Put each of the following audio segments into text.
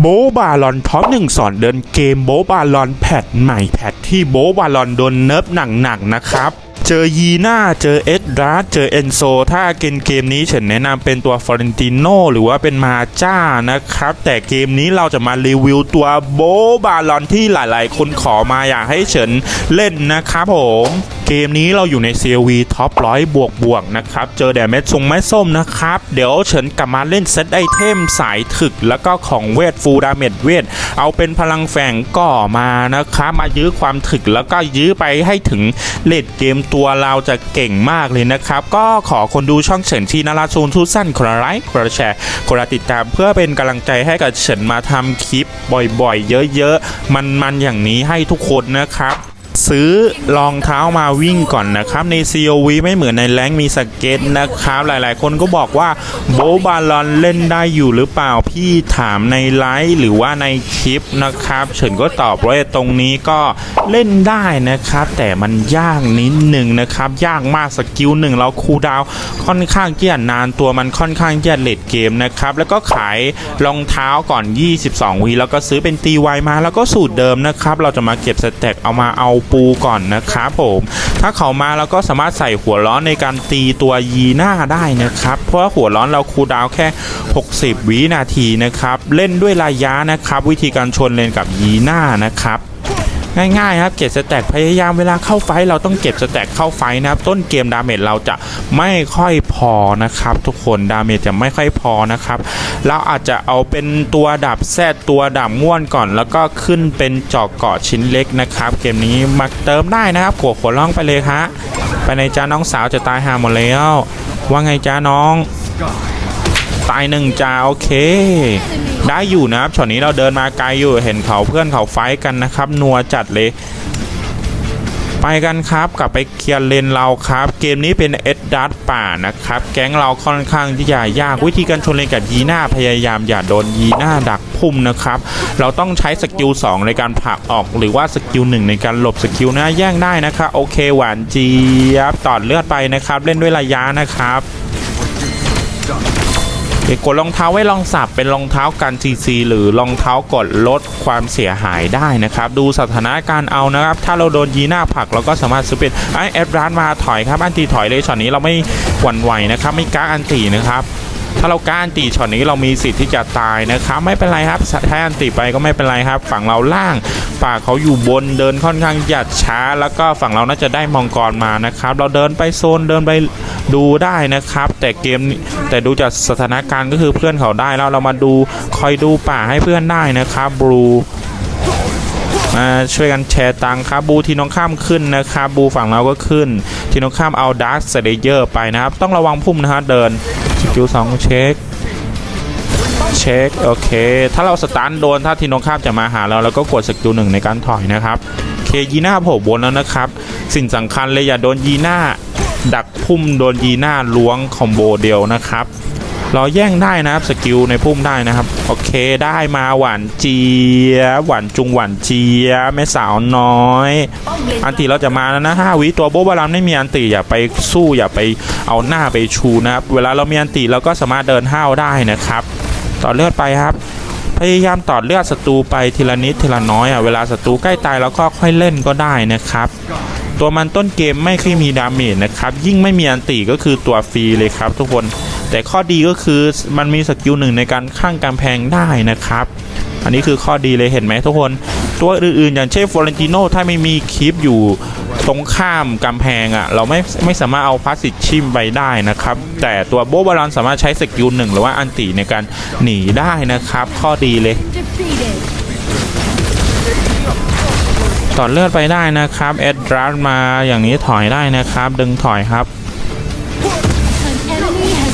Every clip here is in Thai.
โบบาลอนท็อปหนึ่งสอนเดินเกมโบบาลอนแพทใหม่แพทที่โบบาลอนโดนเนิร์ฟหนักๆนะครับ เจอยีน่าเจอเอ็ดราร์เจอเอนโซ ถ้าเกมเกมนี้ฉันแนะนำเป็นตัวฟอเรนติโนหรือว่าเป็นมาจ้านะครับ แต่เกมนี้เราจะมารีวิวตัวโบบาลอนที่หลายๆ คนขอมาอยากให้เฉินเล่นนะครับผม เกมนี้เราอยู่ใน CLV ท็อปร้อยบวกบวกนะครับ เจอแดดเม็ดทรงไม้ส้มนะครับ เดี๋ยวเฉินกลับมาเล่นเซตไอเทมสายถึก แล้วก็ของเวทฟูดาเมจเวท เอาเป็นพลังแฝงก่อมานะครับ มายื้อความถึกแล้วก็ยื้อไปให้ถึงเลดเกมตัวเราจะเก่งมากเลยนะครับ ก็ขอคนดูช่องเฉินที่นาราซูนทุสั้นคนละไลค์คนละแชร์คนละติดตามเพื่อเป็นกำลังใจให้กับเฉินมาทำคลิปบ่อยๆ เยอะๆ มันๆอย่างนี้ให้ทุกคนนะครับ ซื้อรองเท้ามาวิ่งก่อนนะครับ ใน COV ไม่เหมือนในแรงมีสเก็ตนะครับ หลายๆ คนก็บอกว่าโบบาลอนเล่นได้อยู่หรือเปล่าพี่ถามในไลฟ์หรือว่าในคลิปนะครับ เฉินก็ตอบว่าตรงนี้ก็เล่นได้นะครับ แต่มันยากนิดหนึ่งนะครับ ยากมากสกิลหนึ่งเราคูดาวค่อนข้างเกียนนานตัวมันค่อนข้างเกียเลดเกมนะครับ แล้วก็ขายรองเท้าก่อน 22วีแล้วก็ซื้อเป็นตีไวมาแล้วก็สูตรเดิมนะครับ เราจะมาเก็บสเต็กเอามาเอาปูก่อนนะครับผม ถ้าเขามาเราก็สามารถใส่หัวร้อนในการตีตัวยีหน้าได้นะครับ เพราะหัวร้อนเราคูดาวแค่ 60 วินาทีนะครับ เล่นด้วยระยะนะครับ วิธีการชนเลนกับยีหน้านะครับ ง่ายๆครับเก็บสแต็กพยายามเวลาเข้าไฟเราต้องเก็บสแต็กเข้าไฟนะครับ ต้นเกมดาเมจเราจะไม่ค่อยพอนะครับ ทุกคนดาเมจจะไม่ค่อยพอนะครับเราอาจจะเอาเป็นตัวดับแซดตัวดับง่วนก่อน แล้วก็ขึ้นเป็นจอกเกาะชิ้นเล็กนะครับ เกมนี้มาเติมได้นะครับขวขวล่องไปเลยฮะไปในจ้าน้องสาวจะตายหาหมดแล้วว่าไงจ้าน้อง ตายหนึ่งจ้าโอเค ได้อยู่นะครับช็อตนี้เราเดินมาไกลอยู่เห็นเขาเพื่อนเขาไฟกันนะครับนัวจัดเลย ไปกันครับกลับไปเคลียร์เลนเราครับ เกมนี้เป็นเอ็ดดัตป่านะครับ แก๊งเราค่อนข้างที่จะยากวิธีการชนเลนกับยีน่าพยายามอย่าโดนยีน่าดักพุ่มนะครับ เราต้องใช้สกิล2ในการผลักออกหรือว่าสกิล1ในการหลบสกิลหน้าแย่งได้นะครับโอเคหวานเจี๊ยบตอดเลือดไปนะครับ เล่นด้วยระยะนะครับ เอกดรองเท้าไว้รองสับเป็นรองเท้ากันซีซีหรือรองเท้ากดลดความเสียหายได้นะครับ ดูสถานการณ์เอานะครับ ถ้าเราโดนยีหน้าผักเราก็สามารถซื้อเป็นไอแอดร้านมาถอยครับ อันตีถอยเลยช็อตนี้เราไม่หวั่นไหวนะครับ ไม่กล้าอันตีนะครับ ถ้าเราก้าอันตีช็อตนี้เรามีสิทธิ์ที่จะตายนะครับ ไม่เป็นไรครับถ้าอันตีไปก็ไม่เป็นไรครับ ฝั่งเราล่างป่ากเขาอยู่บนเดินค่อนข้างหยัดช้า แล้วก็ฝั่งเราน่าจะได้มังกรมานะครับ เราเดินไปโซนเดินไปดูได้นะครับ แต่เกมแต่ดูจากสถานการณ์ก็คือเพื่อนเขาได้แล้วเรามาดูคอยดูป่าให้เพื่อนได้นะครับบลูมาช่วยกันแชร์ตังค์ครับบูทีน้องข้ามขึ้นนะครับบูฝั่งเราก็ขึ้น ทีน้องข้ามเอาดาร์คเซเลเยอร์ไปนะครับ ต้องระวังพุ่มนะฮะเดินสกิลสองเช็คเช็คโอเค ถ้าเราสตาร์ทโดนถ้าทีนองข้ามจะมาหาเราแล้วก็กดสกิลหนึ่งในการถอยนะครับเคยีน่าโผล่บนแล้วนะครับ สิ่งสำคัญเลยอย่าโดนยีน่าดักพุ่มโดนยีน่าล้วงคอมโบเดียวนะครับ เราแย่งได้นะครับสกิลในพุ่มได้นะครับ โอเคได้มาหวานเจี๊ยบหวานจุงหวานเจี๊ยบแม่สาวน้อย อันติเราจะมาแล้วนะห้าวิตัวโบบารามไม่มีอันติอย่าไปสู้อย่าไปเอาหน้าไปชูนะครับ เวลาเรามีอันติเราก็สามารถเดินห้าวได้นะครับ ต่อเลือดไปครับพยายามต่อเลือดศัตรูไปทีละนิดทีละน้อยอะเวลาศัตรูใกล้ตายเราก็ค่อยเล่นก็ได้นะครับ ตัวมันต้นเกมไม่ค่อยมีดาเมจนะครับ ยิ่งไม่มีอันติก็คือตัวฟรีเลยครับทุกคน แต่ข้อดีก็คือมันมีสกิลหนึ่งในการข้างกำแพงได้นะครับ อันนี้คือข้อดีเลยเห็นไหมทุกคน ตัวอื่นๆ อย่างเช่นฟลอเรนติโนถ้าไม่มีคลิปอยู่ตรงข้ามกำแพงอะ่ะ เราไม่ไม่สามารถเอาพาสิชิมไปได้นะครับ แต่ตัวโบบาลอนสามารถใช้สกิลหนึ่งหรือว่าอันติในการหนีได้นะครับ ข้อดีเลยต่อเลือดไปได้นะครับเอ็ดรัสมาอย่างนี้ถอยได้นะครับ ดึงถอยครับ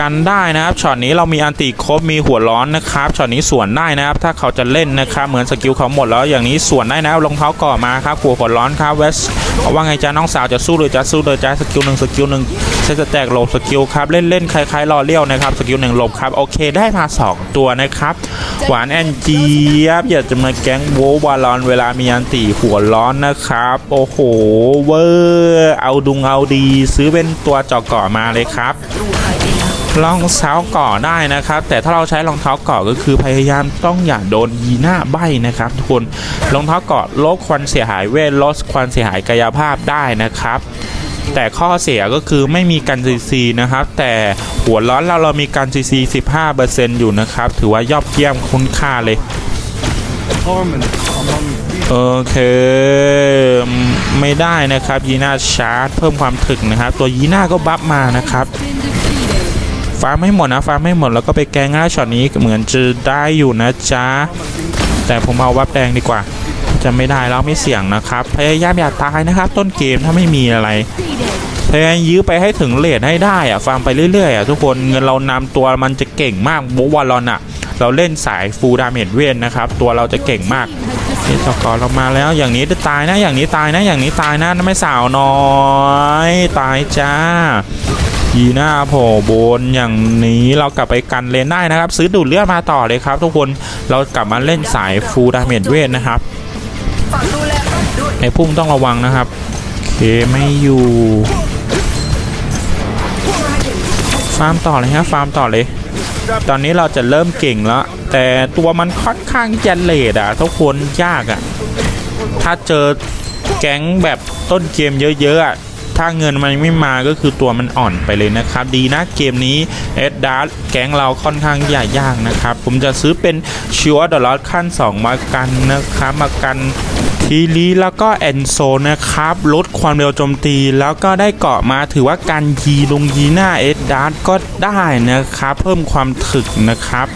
กันได้นะครับช็อตนี้เรามีอันติครบมีหัวร้อนนะครับช็อตนี้สวนได้นะครับ ถ้าเขาจะเล่นนะครับ เหมือนสกิลเขาหมดแล้วอย่างนี้สวนได้นะครับรองเท้าก่อมาครับหัวหัวร้อนครับเวสว่าไงจ้าน้องสาวจะสู้หรือจะสู้เลยจ้าสกิลหนึ่งสกิลหนึ่งใช้สแต็กหลบสกิลครับเล่นเล่นๆคล้ายๆรอเลี้ยวนะครับสกิลหนึ่งหลบครับโอเคได้มาสองตัวนะครับ หวานแอนจียบอยากจะมาแก๊งโววาลอนเวลามีอันติหัวร้อนนะครับ โอ้โหเวอร์เอาดุงเอาดี ซื้อเป็นตัวจอกก่อมาเลยครับ รองเท้าเก่อได้นะครับ แต่ถ้าเราใช้รองเท้าเก่อก็คือพยายามต้องอย่าโดนยีหน้าใบนะครับทุกคนรองเท้าเก่อลดความเสียหายเวทลดความเสียหายกายภาพได้นะครับแต่ข้อเสียก็คือไม่มีกันซีซีนะครับ แต่หัวร้อนเราเรามีกันซีซี15%อยู่นะครับ ถือว่ายอดเยี่ยมคุ้มค่าเลย โอเค ไม่ได้นะครับยีน่าชาร์จ เพิ่มความถึกนะครับ ตัวยีน่าก็บัฟมานะครับ ฟาร์มให้หมดนะฟาร์มให้หมดแล้วก็ไปแกงง่าช็อตนี้เหมือนจะได้อยู่นะจ๊ะแต่ผมเอาวับแดงดีกว่า จะไม่ได้แล้วไม่เสี่ยงนะครับ พยายามอย่าตายนะครับ ต้นเกมถ้าไม่มีอะไรพยายามยื้อไปให้ถึงเลทให้ได้อะฟาร์มไปเรื่อยๆอะทุกคนเงินเรานำตัวมันจะเก่งมากโบวอลลอนอะเราเล่นสายฟูดาเมจเวนนะครับ ตัวเราจะเก่งมากนี่ just ตกอเรามาแล้วอย่างนี้ตายนะอย่างนี้ตายนะอย่างนี้ตายนะไม่สาวน้อย ตายจ้า ยีหน้าโผล่บนอย่างนี้เรากลับไปกันเลนได้นะครับ ซื้อดูดเลือดมาต่อเลยครับ ทุกคนเรากลับมาเล่นสายฟูลดาเมจเวทนะครับไอพุ่มต้องระวังนะครับเคไม่อยู่ฟาร์มต่อเลยฮะฟาร์มต่อเลย ตอนนี้เราจะเริ่มเก่งแล้ว แต่ตัวมันค่อนข้างจะเลดอะทุกคนยากอะถ้าเจอแก๊งแบบต้นเกมเยอะๆอะ ถ้าเงินมันไม่มาก็คือตัวมันอ่อนไปเลยนะครับ ดีนะเกมนี้เอ็ดดาร์แก๊งเราค่อนข้างใหญ่ยากนะครับ ผมจะซื้อเป็นชิวเดอร์ลอดขั้น 2 มากันนะครับมากันทีลีแล้วก็แอนโซนะครับ ลดความเร็วโจมตีแล้วก็ได้เกาะมาถือว่าการยีลงยีหน้าเอ็ดดาร์ก็ได้นะครับ เพิ่มความถึกนะครับ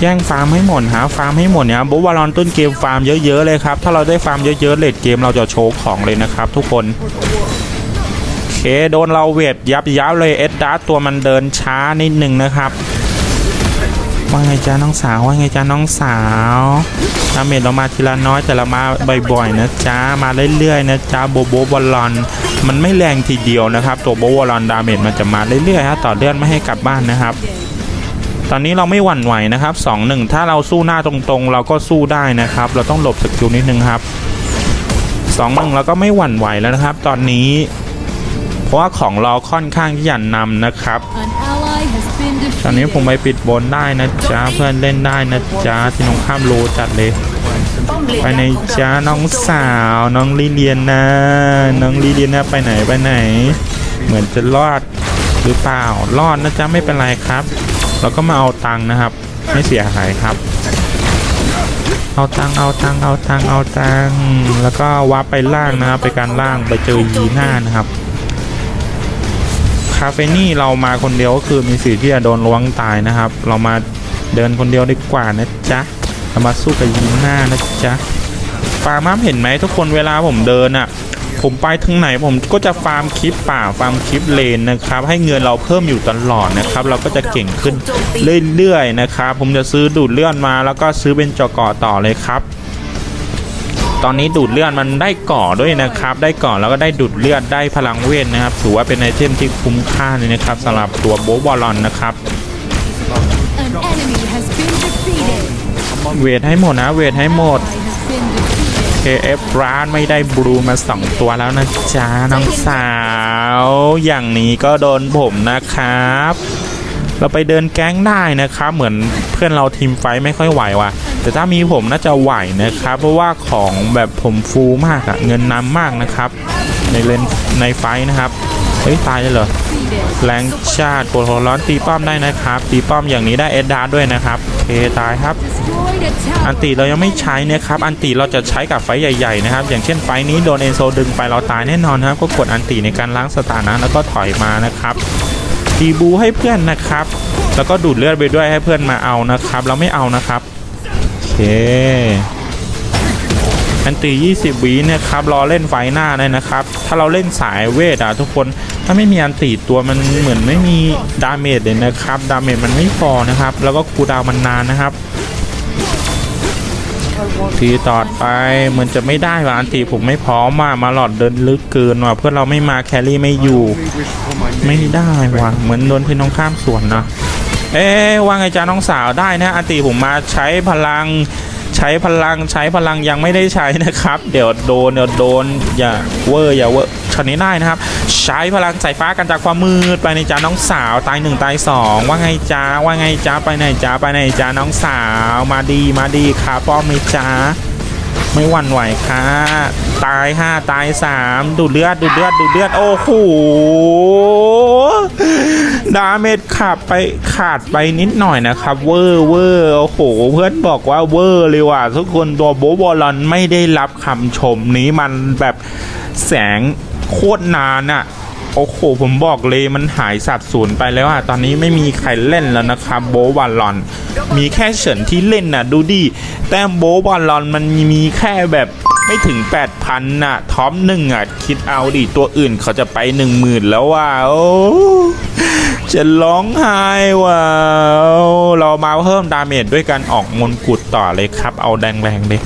แย่งฟาร์มให้หมดหาฟาร์มให้หมดเนี่ยบุ๊วารอนต้นเกมฟาร์มเยอะๆเลยครับถ้าเราได้ฟาร์มเยอะๆเลดเกมเราจะโชว์ของเลยนะครับ ทุกคนโอเคโดนเราเวทยับยับเลยเอ็ดดาร์ตัวมันเดินช้านิดหนึ่งนะครับว่าไงจ้าน้องสาวว่าไงจ้าน้องสาวดาเมจเรามาทีละน้อยแต่เรามาบ่อยๆนะจ้ามาเรื่อยๆนะจ้าโบโบบอลลอน มันไม่แรงทีเดียวนะครับ ตัวโบบอลลอนดาเมจมันจะมาเรื่อยๆฮะต่อเลื่อนไม่ให้กลับบ้านนะครับ ตอนนี้เราไม่หวั่นไหวนะครับ2อหนึ่งถ้าเราสู้หน้าตรงๆ เราก็สู้ได้นะครับ เราต้องหลบสกิลนิดนึงครับ2อหนึ่งเราก็ไม่หวั่นไหวแล้วนะครับ ตอนนี้ เพราะว่าของเราค่อนข้างที่จะนำนะครับ An ally has been ตอนนี้ผม defeated. ไปปิดบนได้นะจ๊ะเพื่อนเล่นได้นะจ๊ะที่น้องข้ามโลจัดเลยไปในจ้าน้องสาวน้องลิเลียนนะน้องลิเลียนนะไปไหนไปไหน เหมือนจะรอดหรือเปล่ารอดนะจ๊ะไม่เป็นไรครับ เราก็มาเอาตังค์นะครับ ไม่เสียหายครับ เอาตังค์เอาตังค์เอาตังค์เอาตังค์แล้วก็วับไปล่างนะครับ ไปการล่างไปเจอยีหน้านะครับคาเฟนี่เรามาคนเดียวก็คือมีสิทธิ์ที่จะโดนล้วงตายนะครับ เรามาเดินคนเดียวดีกว่านะจ๊ะเรามาสู้กับยีหน้านะจ๊ะฟาร์มเห็นไหมทุกคนเวลาผมเดินอะ ผมไปถึงไหนผมก็จะฟาร์มคลิปป่าฟาร์มคลิปเลนนะครับ ให้เงินเราเพิ่มอยู่ตลอดนะครับ เราก็จะเก่งขึ้นเรื่อยๆนะครับ ผมจะซื้อดูดเลื่อนมาแล้วก็ซื้อเป็นจอกอต่อเลยครับตอนนี้ดูดเลือดมันได้ก่อด้วยนะครับ ได้ก่อแล้วก็ได้ดูดเลือดได้พลังเวทนะครับถือว่าเป็นไอเทมที่คุ้มค่าเลยนะครับสำหรับตัวโบบอลอนนะครับ An enemy has been defeated. เวทให้หมดนะ เวทให้หมด KF ร้านไม่ได้บลูมาสองตัวแล้วนะจ๊ะน้องสาว อย่างนี้ก็โดนผมนะครับ เราไปเดินแก๊งได้นะครับ เหมือนเพื่อนเราทีมไฟไม่ค่อยไหวว่ะ แต่ถ้ามีผมน่าจะไหวนะครับ เพราะว่าของแบบผมฟูมากอะเงินนำมากนะครับ ในเลนในไฟนะครับ เฮ้ย ตายเลยเหรอ แรงชาติปวดหัวร้อนตีป้อมได้นะครับ ตีป้อมอย่างนี้ได้เอ็ดดาร์ด้วยนะครับเคตายครับ อันติเรายังไม่ใช้นะครับ อันติเราจะใช้กับไฟใหญ่ๆนะครับ อย่างเช่นไฟนี้โดนเอนโซดึงไปเราตายแน่นอนนะครับ ก็กดอันติในการล้างสถานะแล้วก็ถอยมานะครับตีบูให้เพื่อนนะครับ แล้วก็ดูดเลือดไปด้วยให้เพื่อนมาเอานะครับ เราไม่เอานะครับโอเค อันตี 20วิเนี่ยครับรอเล่นไฟหน้าเลยนะครับ ถ้าเราเล่นสายเวทอะทุกคนถ้าไม่มีอันตีตัวมันเหมือนไม่มีดาเมจเลยนะครับดาเมจมันไม่พอนะครับ แล้วก็คูดาวมันนานนะครับ ทีต่อไปเหมือนจะไม่ได้ว่ะอันตีผมไม่พร้อมอะมาหลอดเดินลึกเกินว่ะเพื่อนเราไม่มาแครี่ไม่อยู่ ไม่ได้ว่ะเหมือนโดนพี่น้องข้ามสวนนะเอ๊ะว่าไงจ้าน้องสาวได้นะอันตีผมมาใช้พลัง ใช้พลังใช้พลังยังไม่ได้ใช้นะครับ เดี๋ยวโดนเดี๋ยวโดนอย่าเวอร์อย่าเวอร์ชนี้ได้นะครับ ใช้พลังสายฟ้ากันจากความมืดไปในจ้าน้องสาวตายหนึ่งตายสองว่าไงจ้าว่าไงจ้าไปไหนจ้าไปไหนจ้าน้องสาว มาดีมาดีค่ะป้อมไหมจ้า ไม่หวั่นไหวค่ะ ตายห้าตายสามดูดเลือดดูดเลือดดูดเลือดโอ้โหดาเมจขาดไปขาดไปนิดหน่อยนะครับ เวอร์เวอร์โอ้โห เพื่อนบอกว่าเวอร์เลยว่ะทุกคนตัวโบบอลอนไม่ได้รับคำชมนี้มันแบบแสงโคตรนานอะ โอ้โหผมบอกเลยมันหายสับสูญไปแล้วอะตอนนี้ไม่มีใครเล่นแล้วนะครับโบบอลลอน มีแค่เฉินที่เล่นน่ะดูดิแต้มโบบอลลอนมันมีแค่แบบไม่ถึง 8,000น่ะท็อปหนึ่งอะ คิดเอาดิ ตัวอื่นเขาจะไป 10,000 แล้วว่ะโอ้จะร้องไห้ว่ะเรามาเพิ่มดาเมจด้วยการออกมนกุดต่อเลยครับ เอาแรงๆเลย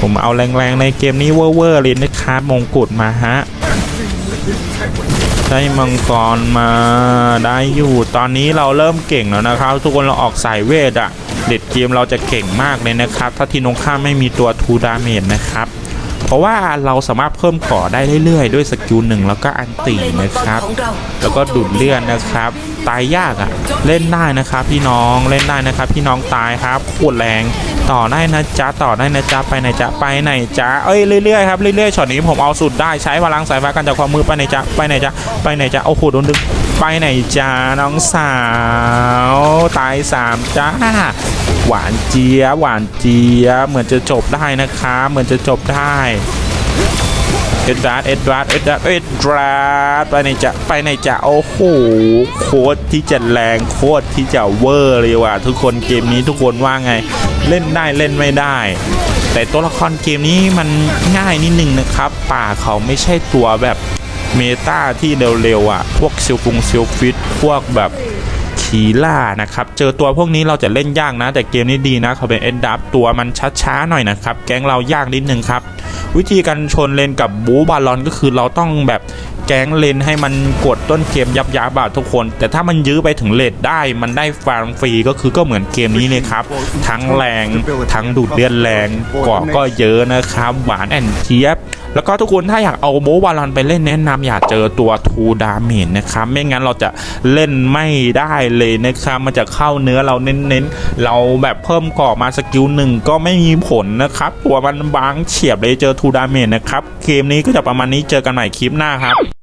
ผมเอาแรงๆในเกมนี้เวอร์ๆเลยนะครับมงกุฎมาฮะ ใช้มังกรมาได้อยู่ ตอนนี้เราเริ่มเก่งแล้วนะครับ ทุกคนเราออกสายเวทอะเด็ดเกมเราจะเก่งมากเลยนะครับ ถ้าทีนงข้ามไม่มีตัวทูดาเมจนะครับ เพราะว่าเราสามารถเพิ่มก่อได้เรื่อยๆ ด้วยสกิลหนึ่งแล้วก็อันตีนะครับ แล้วก็ดูดเลือดนะครับ ตายยากอะ่ะ เล่นได้นะครับพี่น้องเล่นได้นะครับพี่น้องตายครับโคตรแรงต่อได้นะจ๊ะต่อได้นะจ๊ะไปไหนจ๊ะไปไหนจ๊ะเอ้ยเรื่อยๆครับเรื่อยๆช็อตนี้ผมเอาสุดได้ใช้พลังสายฟ้ากันจากความมือไปไหนจ๊ะไปไหนจ๊ะไปไหนจ๊ะโอ้โหโดนดึงไปไหนจ๊ะน้องสาวตายสามจ้าหวานเจี๊ยบหวานเจี๊ยบเหมือนจะจบได้นะคะเหมือนจะจบได้ เอ็ดราดเอ็ดราดเอ็ดราดเอ็ดราดไปไหนจะไปไหนจะโอ้โหโคตรที่จะแรงโคตรที่จะเวอร์เลยว่ะทุกคนเกมนี้ทุกคนว่าไง เล่นได้เล่นไม่ได้ แต่ตัวละครเกมนี้มันง่ายนิดนึงนะครับ ป่าเขาไม่ใช่ตัวแบบเมตาที่เร็วๆอะ พวกซิลฟุงซิลฟิตพวกแบบ คีล่านะครับเจอตัวพวกนี้เราจะเล่นยากนะ แต่เกมนี้ดีนะเขาเป็นเอ็นดับตัวมันช้าๆหน่อยนะครับแก๊งเรายากนิดนึงครับวิธีการชนเลนกับบูบาลอนก็คือเราต้องแบบแก๊งเลนให้มันกดต้นเกมยับยับอะทุกคน แต่ถ้ามันยื้อไปถึงเลดได้มันได้ฟาร์มฟรีก็คือก็เหมือนเกมนี้เลยครับ ทั้งแรงทั้งดูดเลือดแรงกาะก็เยอะนะครับ หวานแอนเทียบแล้วก็ทุกคนถ้าอยากเอาโบบาลอนไปเล่นแนะนำอยากเจอตัวทูดาเมจนะครับไม่งั้นเราจะเล่นไม่ได้เลยนะครับมันจะเข้าเนื้อเราเน้นๆ เราแบบเพิ่มกรอมาสกิลหนึ่งก็ไม่มีผลนะครับ ตัวมันบางเฉียบเลยเจอทูดาเมจนะครับ เกมนี้ก็จะประมาณนี้เจอกันใหม่คลิปหน้าครับ